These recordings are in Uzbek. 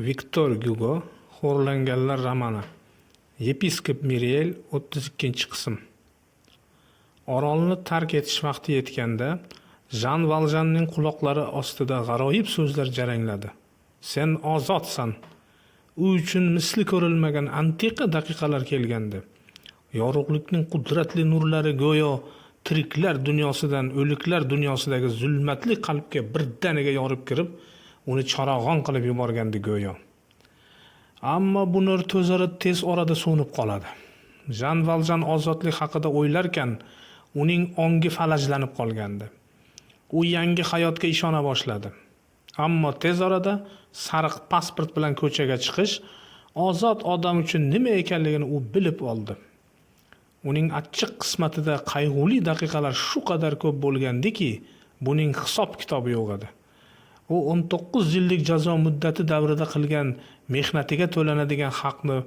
Viktor Gyugo Xo'rlanganlar romani Yepiskop Miriel 32-qism Orolni tark etish vaqti yetganda Jan Valjanning quloqlari ostida g'aroyib so'zlar jarangladi. Sen ozodsan. U uchun misli ko'rilmagan antiqa daqiqalar kelgandi. Yorug'likning qudratli nurlari go'yo tiriklar dunyosidan o'liklar dunyosidagi zulmatli qalbga birdaniga yorib kirib, uni charog'on qilib yuborgandi go'yo. Ammo bu nur to'zara tez orada so'nib qoladi. Jan Valjan ozodlik haqida o'ylarkan, uning ongi falajlanib qolgandi. U yangi hayotga ishona boshladi. Ammo tez orada sariq pasport bilan ko'chaga chiqish ozod odam uchun nima ekanligini u bilib oldi. Uning achchiq qismatida qayg'uli daqiqalar shu qadar ko'p bo'lgandiki, buning hisob-kitobi yo'q edi. U 19 yillik jazo muddati davrida qilgan mehnatiga to'lanadigan haqni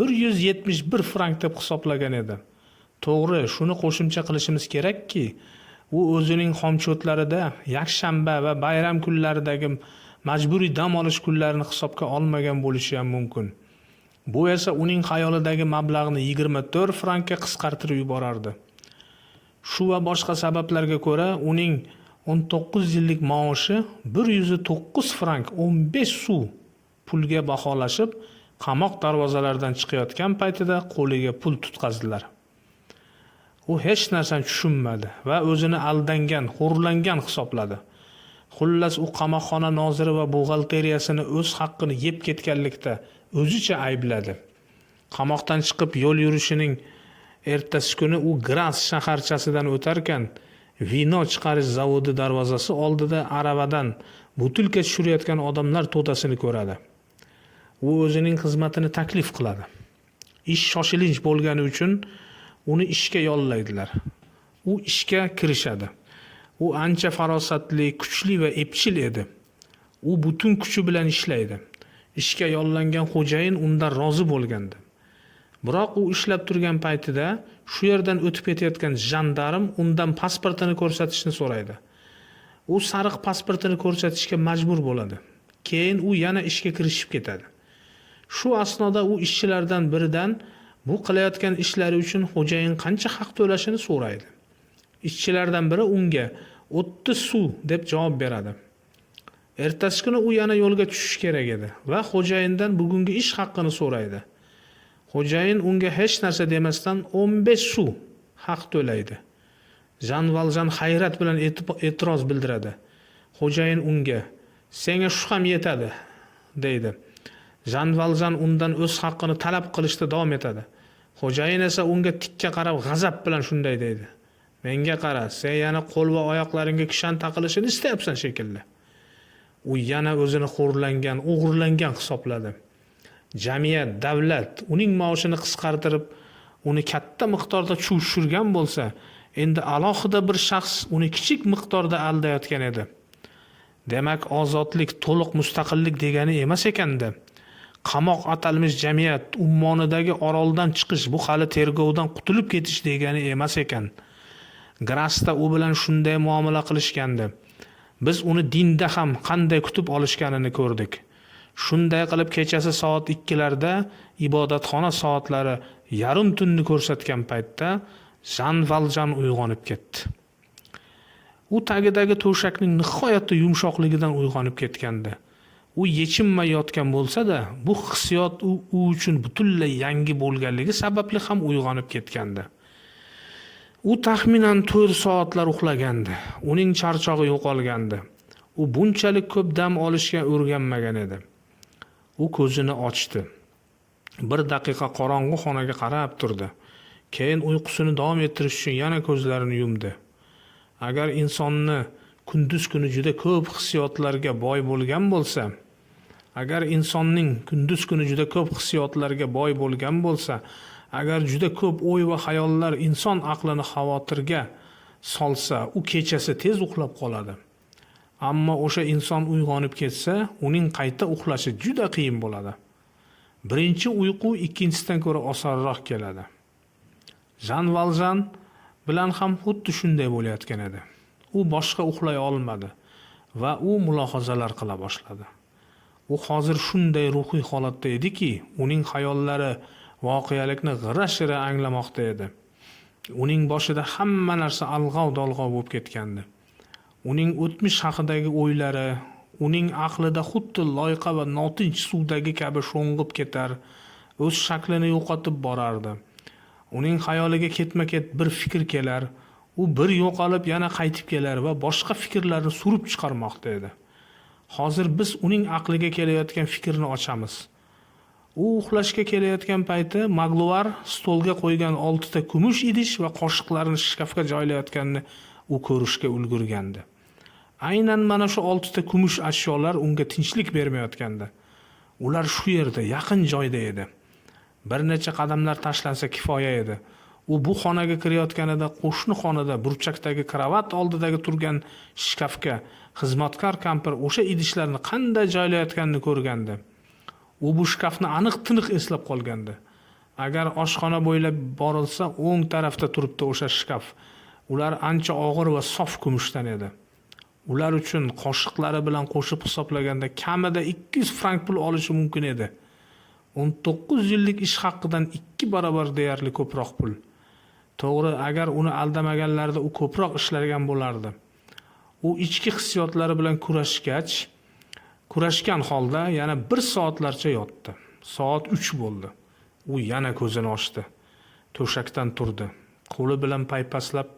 171 frank deb hisoblagan edi. To'g'ri, shuni qo'shimcha qilishimiz kerakki, u o'zining xomchotlarida yakshanba va bayram kunlaridagi majburiy dam olish kunlarini hisobga olmagan bo'lishi ham mumkin. Bu esa uning xayolidagi mablag'ni 24 frankka qisqartirib yuborardi. Shu va boshqa sabablarga ko'ra uning 19 yillik maoshi 109 frank 15 suv pulga baholashib, qamoq darvozalaridan chiqayotgan paytida qo'liga pul tutqazdilar. U hech narsani tushunmadi va o'zini aldangan, xo'rlangan hisobladi. Xullas u qamoqxona noziri va buxgalteriyasini o'z haqqini yeb ketganlikda o'zicha aybladi. Qamoqdan chiqib yo'l yurishining ertasi kuni u Gras shaharchasidan o'tarkan, vino chiqarish zavodi darvozasi oldida aravadan butilka tushirayotgan odamlar to'dasini ko'radi. U o'zining xizmatini taklif qiladi. Ish shoshilinch bo'lgani uchun uni ishga yollaydilar. U ishga kirishadi. U ancha farosatli, kuchli va epchil edi. U butun kuchi bilan ishlaydi. Ishga yollangan xo'jayin undan rozi bo'lgandi. Biroq u ishlab turgan paytida shu yerdan o'tib ketayotgan jandarm undan pasportini ko'rsatishni so'raydi. U sariq pasportini ko'rsatishga majbur bo'ladi. Keyin u yana ishga kirishib ketadi. Shu asnoda u ishchilardan biridan bu qilayotgan ishlari uchun xo'jayin qancha haq to'lashini so'raydi. Ishchilardan biri unga 30 suv deb javob beradi. Ertasi kuni u yana yo'lga tushish kerak edi va xo'jayindan bugungi ish haqqini so'raydi. Xo'jayin unga hech narsa demasdan 15 suv haq to'laydi. Jan Valjan hayrat bilan e'tiroz bildiradi. Xo'jayin unga "Senga shu ham yetadi" deydi. Jan Valjan undan o'z haqqini talab qilishda davom etadi. Xo'jayin esa unga tikka qarab g'azab bilan shunday deydi. Menga qara, sen yana qo'l va oyoqlaringga kishan taqilishini istayapsan shekilli. U yana o'zini xo'rlangan, o'g'irlangan hisobladi. Jamiyat, davlat uning maoshini qisqartirib, uni katta miqdorda tushirgan bo'lsa, endi alohida bir shaxs uni kichik miqdorda aldayotgan edi. Demak, ozodlik, to'liq mustaqillik degani emas ekanda. Qamoq atalmish jamiyat ummonidagi oroldan chiqish bu hali tergovdan qutulib ketish degani emas ekan. Grasda u bilan shunday muomala qilishgandi. Biz uni dinda ham qanday kutib olishganini ko'rdik. Shunday qilib kechasi soat ikkilarda ibodatxona soatlari yarim tunni ko'rsatgan paytda Jan Valjan uyg'onib ketdi. U tagidagi to'shakning nihoyatda yumshoqligidan uyg'onib ketgandi. U yechinmay yotgan bo'lsa-da, bu hissiyot u, u uchun butunlay yangi bo'lganligi sababli ham uyg'onib ketgandi. U taxminan 4 soatlar uxlagandi. Uning charchog'i yo'qolgandi. U bunchalik ko'p dam olishga o'rganmagan edi. U ko'zini ochdi. Bir daqiqa qorong'u xonaga qarab turdi. Keyin uyqusini davom ettirish uchun yana ko'zlarini yumdi. Agar insonni kunduz kuni juda ko'p hissiyotlarga boy bo'lgan bo'lsa, agar insonning kunduz kuni juda ko'p hissiyotlarga boy bo'lgan bo'lsa, agar juda ko'p o'y va xayollar inson aqlini xavotirga solsa, u kechasi tez uxlab qoladi. Ammo o'sha inson uyg'onib ketsa, uning qayta uxlashi juda qiyin bo'ladi. Birinchi uyqu ikkinchisidan ko'ra osonroq keladi. Jan Valjan bilan ham xuddi shunday bo'layotgan edi. U boshqa uxlay olmadi va u mulohazalar qila boshladi. u hozir shunday ruhiy holatda ediki uning xayollari voqelikni g'ira shira anglamoqda edi uning boshida hamma narsa alg'ov dolg'ov bo'lib ketgandi uning o'tmish haqidagi o'ylari uning aqlida xuddi loyqa va notinch suvdagi kabi sho'ng'ib ketar o'z shaklini yo'qotib borardi. Uning xayoliga ketma ket bir fikr kelar u bir yo'qolib yana qaytib kelar va boshqa fikrlarni surib chiqarmoqda edi. Hozir biz uning aqliga kelayotgan fikrni ochamiz. U uxlashga kelayotgan payti magluar stolga qo'ygan oltita kumush idish va qoshiqlarni shkafga joylayotganini u ko'rishga ulgurgandi. Aynan mana shu oltita kumush ashyolar unga tinchlik bermayotgandi ular shu yerda yaqin joyda edi. Bir necha qadamlar tashlansa kifoya edi. U bu xonaga kirayotganida qo'shni xonada burchakdagi krovat oldidagi turgan shkafga xizmatkor kampir o'sha idishlarni qanday joylayotganini ko'rgandi. U bu shkafni aniq tiniq eslab qolgandi. Agar oshxona bo'ylab borilsa o'ng tarafda turibdi o'sha shkaf. Ular ancha og'ir va sof kumushdan edi. Ular uchun qoshiqlari bilan qo'shib hisoblaganda kamida ikki yuz frank pul olishi mumkin edi. o'n to'qqiz yillik ish haqidan ikki barobar deyarli ko'proq pul. To'g'ri agar uni aldamaganlarida u ko'proq ishlagan bo'lardi. U ichki hissiyotlari bilan kurashgach kurashgan holda yana bir soatlarcha yotdi. Soat uch bo'ldi. U yana ko'zini ochdi. To'shakdan turdi. Qo'li bilan paypaslab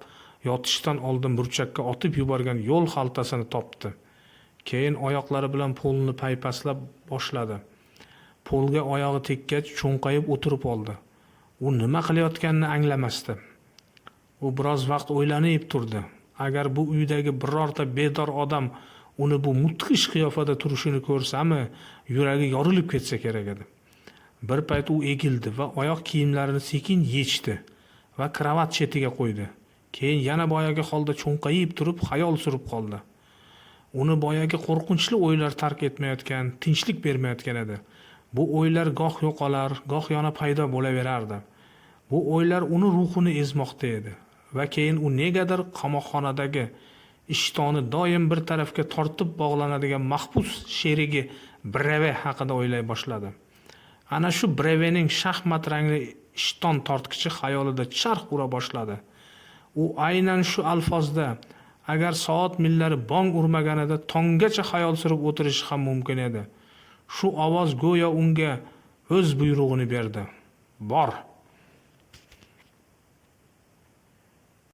yotishdan oldin burchakka otib yuborgan yo'l xaltasini topdi. Keyin oyoqlari bilan polni paypaslab boshladi. Polga oyog'i tekkach cho'nqayib o'tirib oldi. U nima qilayotganini anglamasdi. U biroz vaqt o'ylanib turdi. Agar bu uydagi birorta bedor odam uni bu mudhish qiyofada turishini ko'rsami yuragi yorilib ketsa kerak edi. Bir payt u egildi va oyoq kiyimlarini sekin yechdi va kravat chetiga qo'ydi. Keyin yana boyagi holda cho'nqayib turib xayol surib qoldi. Uni boyagi qo'rqinchli o'ylar tark etmayotgan tinchlik bermayotgan edi. Bu o'ylar goh yo'qolar goh yana paydo bo'laverardi. Bu o'ylar uni ruhini ezmoqda edi va keyin u negadir qamoqxonadagi ishtoni doim bir tarafga tortib bog'lanadigan mahbus sherigi breve haqida o'ylay boshladi. Ana shu brevening shaxmat rangli ishton tortkichi xayolida charx ura boshladi. U aynan shu alfozda agar soat millari bong urmaganida tonggacha xayol surib o'tirishi ham mumkin edi. Shu ovoz go'yo unga o'z buyrug'ini berdi. Bor.